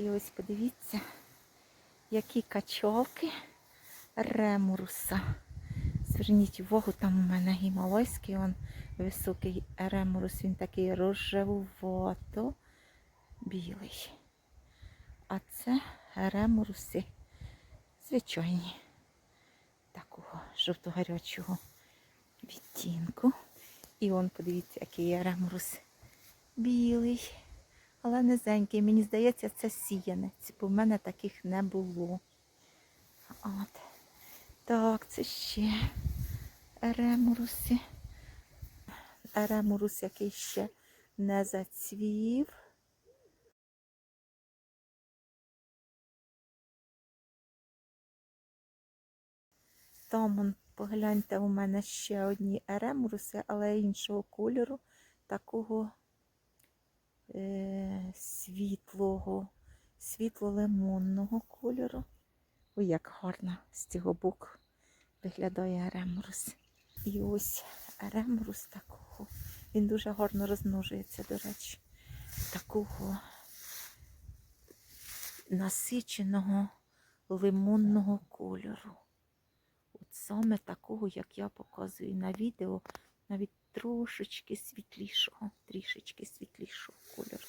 І ось подивіться, які качовки ремуруса. Зверніть увагу, там у мене гімалайський, он високий ремурус, він такий рожевувато білий. А це ремуруси звичайні, такого жовто-гарячого відтінку. І он, подивіться, який є ремурус білий, але низенький. Мені здається, це сіянець, бо в мене таких не було. От. Так, це ще ремуруси. Ремурус, який ще не зацвів. Там, погляньте, у мене ще одні еремуруси, але іншого кольору, такого світлого, світло-лимонного кольору. Ой, як гарно з цього боку виглядає еремурус. І ось еремурус такого. Він дуже гарно розмножується, до речі, такого насиченого лимонного кольору. От саме такого, як я показую на відео, навіть трошечки світлішого, трішечки світлішого кольору.